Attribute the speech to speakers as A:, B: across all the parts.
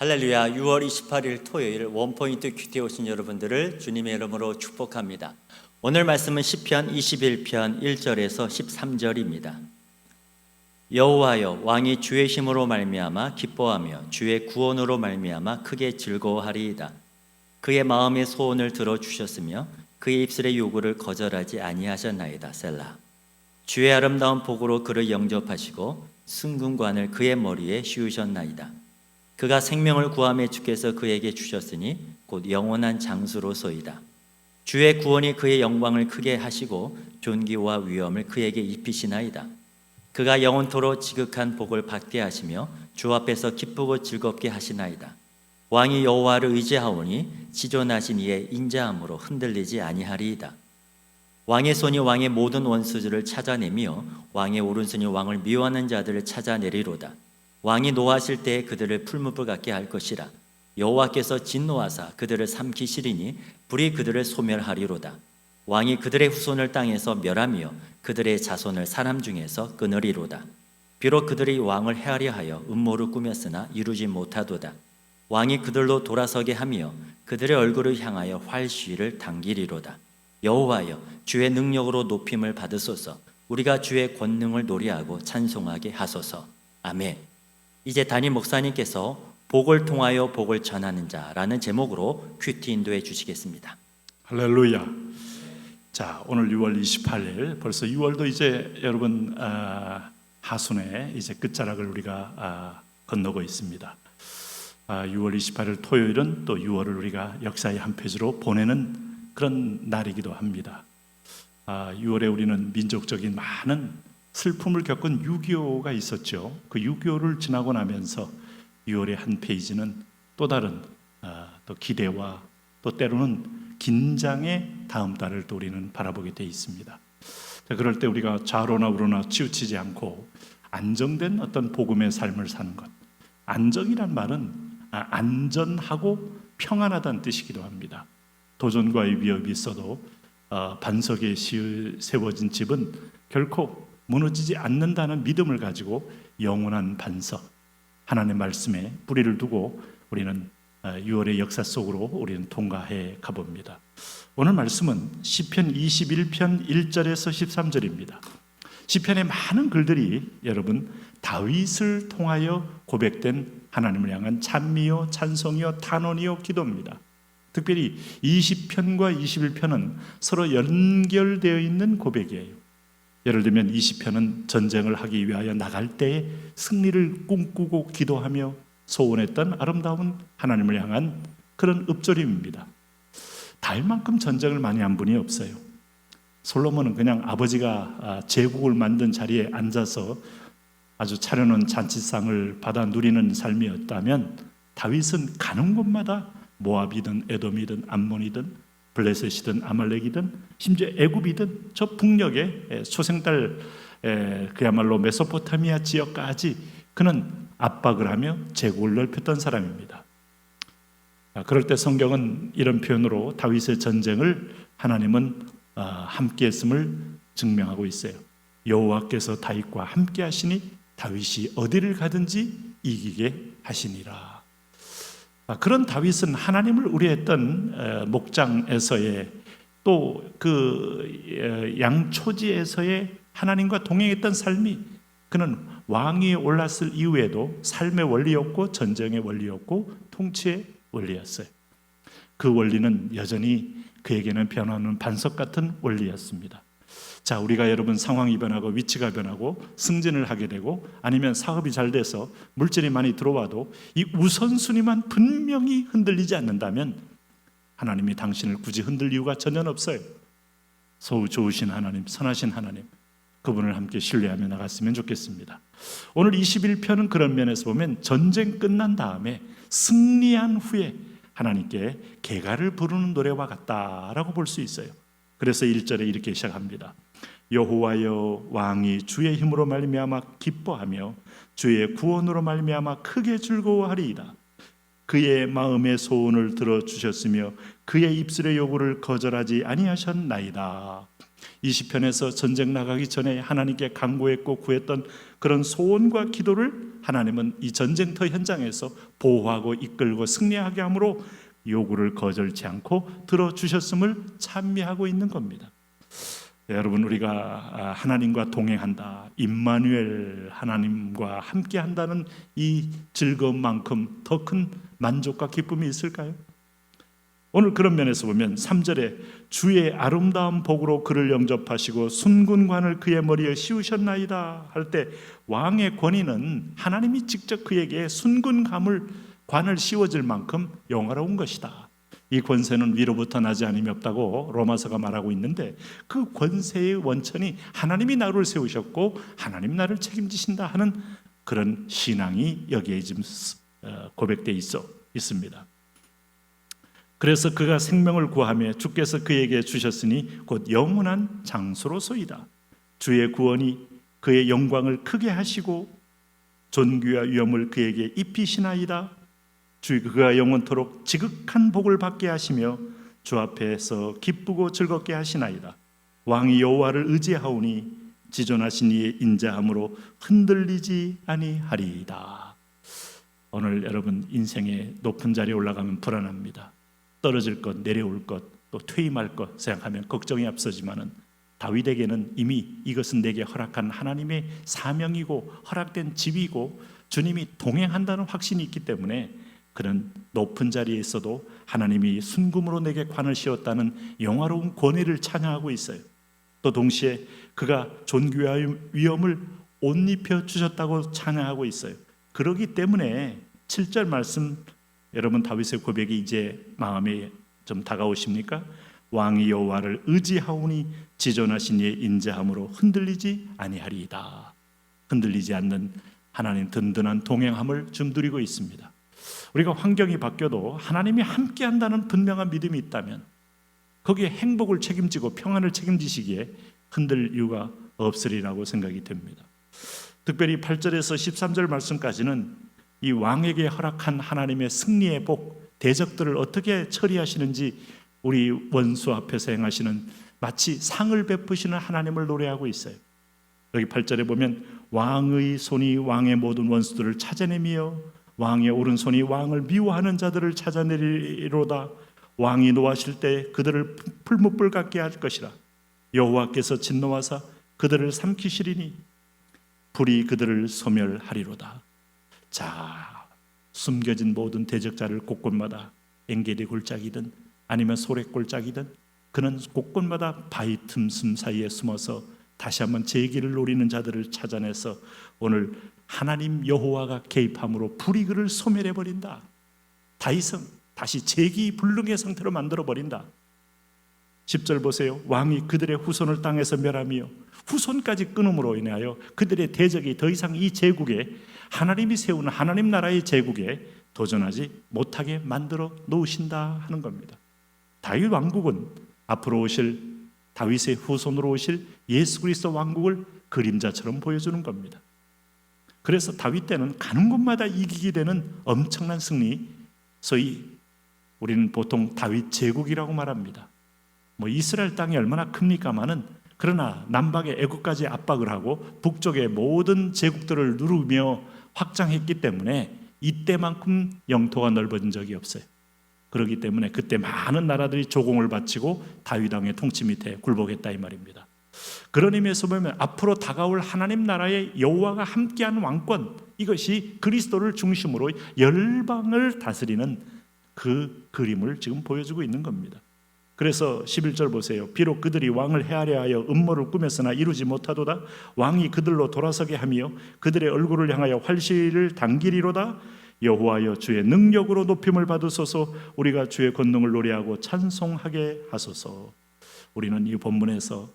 A: 할렐루야 6월 28일 토요일 원포인트 큐티에 오신 여러분들을 주님의 이름으로 축복합니다. 오늘 말씀은 시편 21편 1절에서 13절입니다. 여호와여 왕이 주의 힘으로 말미암아 기뻐하며 주의 구원으로 말미암아 크게 즐거워하리이다. 그의 마음의 소원을 들어 주셨으며 그의 입술의 요구를 거절하지 아니하셨나이다. 셀라. 주의 아름다운 복으로 그를 영접하시고 승군관을 그의 머리에 씌우셨나이다. 그가 생명을 구함에 주께서 그에게 주셨으니 곧 영원한 장수로소이다. 주의 구원이 그의 영광을 크게 하시고 존귀와 위엄을 그에게 입히시나이다. 그가 영원토로 지극한 복을 받게 하시며 주 앞에서 기쁘고 즐겁게 하시나이다. 왕이 여호와를 의지하오니 지존하신 이의 인자함으로 흔들리지 아니하리이다. 왕의 손이 왕의 모든 원수들을 찾아내며 왕의 오른손이 왕을 미워하는 자들을 찾아내리로다. 왕이 노하실 때에 그들을 풀무불 같게 할 것이라. 여호와께서 진노하사 그들을 삼키시리니 불이 그들을 소멸하리로다. 왕이 그들의 후손을 땅에서 멸하며 그들의 자손을 사람 중에서 끊으리로다. 비록 그들이 왕을 헤아려 하여 음모를 꾸몄으나 이루지 못하도다. 왕이 그들로 돌아서게 하며 그들의 얼굴을 향하여 활시위를 당기리로다. 여호와여 주의 능력으로 높임을 받으소서. 우리가 주의 권능을 노래하고 찬송하게 하소서. 아멘. 이제 담임 목사님께서 복을 통하여 복을 전하는 자라는 제목으로 큐티 인도해 주시겠습니다.
B: 할렐루야. 자, 오늘 6월 28일 벌써 6월도 이제 여러분 아, 하순의 이제 끝자락을 우리가 아, 건너고 있습니다. 아, 6월 28일 토요일은 또 6월을 우리가 역사의 한 페이지로 보내는 그런 날이기도 합니다. 아, 6월에 우리는 민족적인 많은 슬픔을 겪은 6.25가 있었죠. 그 6.25를 지나고 나면서 6월의 한 페이지는 또 다른 아, 또 기대와 또 때로는 긴장의 다음 달을 또 우리는 바라보게 돼 있습니다. 자, 그럴 때 우리가 좌로나 우로나 치우치지 않고 안정된 어떤 복음의 삶을 사는 것. 안정이란 말은 아, 안전하고 평안하다는 뜻이기도 합니다. 도전과의 위협이 있어도 어, 반석에 시- 세워진 집은 결코 무너지지 않는다는 믿음을 가지고 영원한 반석 하나님의 말씀에 뿌리를 두고 우리는 6월의 역사 속으로 우리는 통과해 가봅니다. 오늘 말씀은 시편 21편 1절에서 13절입니다. 시편의 많은 글들이 여러분 다윗을 통하여 고백된 하나님을 향한 찬미요 찬송이요 탄원이요 기도입니다. 특별히 20편과 21편은 서로 연결되어 있는 고백이에요. 예를 들면 20편은 전쟁을 하기 위하여 나갈 때에 승리를 꿈꾸고 기도하며 소원했던 아름다운 하나님을 향한 그런 읍조림입니다. 다윗만큼 전쟁을 많이 한 분이 없어요. 솔로몬은 그냥 아버지가 아, 제국을 만든 자리에 앉아서 아주 차려놓은 잔치상을 받아 누리는 삶이었다면 다윗은 가는 곳마다 모압이든 에돔이든 암몬이든 블레셋이든 아말렉이든 심지어 애굽이든 저 북녘에 초생달 에, 그야말로 메소포타미아 지역까지 그는 압박을 하며 제국을 넓혔던 사람입니다. 아, 그럴 때 성경은 이런 표현으로 다윗의 전쟁을 하나님은 아, 함께했음을 증명하고 있어요. 여호와께서 다윗과 함께하시니 다윗이 어디를 가든지 이기게 하시니라. 아, 그런 다윗은 하나님을 우려했던 에, 목장에서의 또 그 양초지에서의 하나님과 동행했던 삶이 그는 왕위에 올랐을 이후에도 삶의 원리였고 전쟁의 원리였고 통치의 원리였어요. 그 원리는 여전히 그에게는 변하는 반석 같은 원리였습니다. 자, 우리가 여러분 상황이 변하고 위치가 변하고 승진을 하게 되고 아니면 사업이 잘 돼서 물질이 많이 들어와도 이 우선순위만 분명히 흔들리지 않는다면 하나님이 당신을 굳이 흔들 이유가 전혀 없어요. 소우 좋으신 하나님, 선하신 하나님, 그분을 함께 신뢰하며 나갔으면 좋겠습니다. 오늘 21편은 그런 면에서 보면 전쟁 끝난 다음에 승리한 후에 하나님께 개가를 부르는 노래와 같다라고 볼 수 있어요. 그래서 1절에 이렇게 시작합니다. 여호와여 왕이 주의 힘으로 말미암아 기뻐하며 주의 구원으로 말미암아 크게 즐거워하리이다. 그의 마음의 소원을 들어 주셨으며 그의 입술의 요구를 거절하지 아니하셨나이다. 이 시편에서 전쟁 나가기 전에 하나님께 간구했고 구했던 그런 소원과 기도를 하나님은 이 전쟁터 현장에서 보호하고 이끌고 승리하게 함으로 요구를 거절치 않고 들어주셨음을 찬미하고 있는 겁니다. 네, 여러분 우리가 아, 하나님과 동행한다, 임마누엘 하나님과 함께 한다는 이 즐거움만큼 더 큰 만족과 기쁨이 있을까요? 오늘 그런 면에서 보면 3절에 주의 아름다운 복으로 그를 영접하시고 순군관을 그의 머리에 씌우셨나이다 할 때 왕의 권위는 하나님이 직접 그에게 순군감을 관을 씌워줄 만큼 영화로운 것이다. 이 권세는 위로부터 나지 않음이 없다고 로마서가 말하고 있는데 그 권세의 원천이 하나님이 나를 세우셨고 하나님 나를 책임지신다 하는 그런 신앙이 여기에 지금 어, 고백돼 있어 있습니다. 그래서 그가 생명을 구하며 주께서 그에게 주셨으니 곧 영원한 장수로소이다. 주의 구원이 그의 영광을 크게 하시고 존귀와 위엄을 그에게 입히시나이다. 주 그가 영원토록 지극한 복을 받게 하시며 주 앞에서 기쁘고 즐겁게 하시나이다. 왕이 여호와를 의지하오니 지존하신 이의 인자함으로 흔들리지 아니하리이다. 오늘 여러분 인생의 높은 자리에 올라가면 불안합니다. 떨어질 것, 내려올 것, 또 퇴임할 것 생각하면 걱정이 앞서지만은 다윗에게는 이미 이것은 내게 허락한 하나님의 사명이고 허락된 집이고 주님이 동행한다는 확신이 있기 때문에 그는 높은 자리에 있어도 하나님이 순금으로 내게 관을 씌웠다는 영화로운 권위를 찬양하고 있어요. 또 동시에 그가 존귀와 위엄을 옷 입혀 주셨다고 찬양하고 있어요. 그러기 때문에 7절 말씀 여러분 다윗의 고백이 이제 마음에 좀 다가오십니까? 왕이 여호와를 의지하오니 지존하신 이의 인자함으로 흔들리지 아니하리이다. 흔들리지 않는 하나님 든든한 동행함을 좀 누리고 있습니다. 우리가 환경이 바뀌어도 하나님이 함께 한다는 분명한 믿음이 있다면 거기에 행복을 책임지고 평안을 책임지시기에 흔들 이유가 없으리라고 생각이 됩니다. 특별히 8절에서 13절 말씀까지는 이 왕에게 허락한 하나님의 승리의 복, 대적들을 어떻게 처리하시는지 우리 원수 앞에서 행하시는 마치 상을 베푸시는 하나님을 노래하고 있어요. 여기 8절에 보면 왕의 손이 왕의 모든 원수들을 찾아내며 왕의 오른손이 왕을 미워하는 자들을 찾아내리로다. 왕이 노하실 때 그들을 풀무불 같게 할 것이라. 여호와께서 진노하사 그들을 삼키시리니 불이 그들을 소멸하리로다. 자, 숨겨진 모든 대적자를 곳곳마다 엥게리 골짜기든 아니면 소래 골짜기든 그는 곳곳마다 바위 틈 틈 사이에 숨어서 다시 한번 제기를 노리는 자들을 찾아내서 오늘 하나님 여호와가 개입함으로 불이 그를 소멸해 버린다. 다이성 다시 제기 불능의 상태로 만들어 버린다. 10절 보세요. 왕이 그들의 후손을 땅에서 멸하며 후손까지 끊음으로 인하여 그들의 대적이 더 이상 이 제국에 하나님이 세우는 하나님 나라의 제국에 도전하지 못하게 만들어 놓으신다 하는 겁니다. 다윗 왕국은 앞으로 오실 다윗의 후손으로 오실 예수 그리스도 왕국을 그림자처럼 보여주는 겁니다. 그래서 다윗 때는 가는 곳마다 이기게 되는 엄청난 승리, 소위 우리는 보통 다윗 제국이라고 말합니다. 뭐 이스라엘 땅이 얼마나 큽니까마는 그러나 남방의 애국까지 압박을 하고 북쪽의 모든 제국들을 누르며 확장했기 때문에 이때만큼 영토가 넓어진 적이 없어요. 그렇기 때문에 그때 많은 나라들이 조공을 바치고 다윗 왕의 통치 밑에 굴복했다 이 말입니다. 그런 의미에서 보면 앞으로 다가올 하나님 나라의 여호와가 함께하는 왕권 이것이 그리스도를 중심으로 열방을 다스리는 그 그림을 지금 보여주고 있는 겁니다. 그래서 11절 보세요. 비록 그들이 왕을 해하려 하여 음모를 꾸몄으나 이루지 못하도다. 왕이 그들로 돌아서게 하며 그들의 얼굴을 향하여 활시를 당기리로다. 여호와여 주의 능력으로 높임을 받으소서 우리가 주의 권능을 노래하고 찬송하게 하소서. 우리는 이 본문에서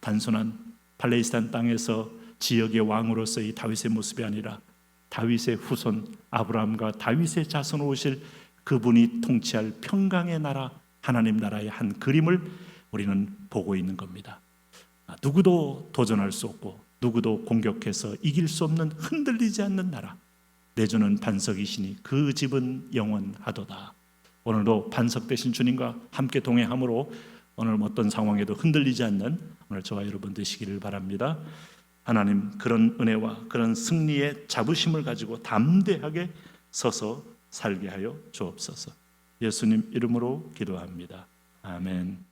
B: 단순한 팔레스타인 땅에서 지역의 왕으로서의 다윗의 모습이 아니라 다윗의 후손 아브라함과 다윗의 자손으로 오실 그분이 통치할 평강의 나라 하나님 나라의 한 그림을 우리는 보고 있는 겁니다. 아, 누구도 도전할 수 없고 누구도 공격해서 이길 수 없는 흔들리지 않는 나라 내주는 반석이시니 그 집은 영원하도다. 오늘도 반석 되신 주님과 함께 동행함으로 오늘 어떤 상황에도 흔들리지 않는 오늘 저와 여러분 되시기를 바랍니다. 하나님 그런 은혜와 그런 승리의 자부심을 가지고 담대하게 서서 살게 하여 주옵소서. 예수님 이름으로 기도합니다. 아멘.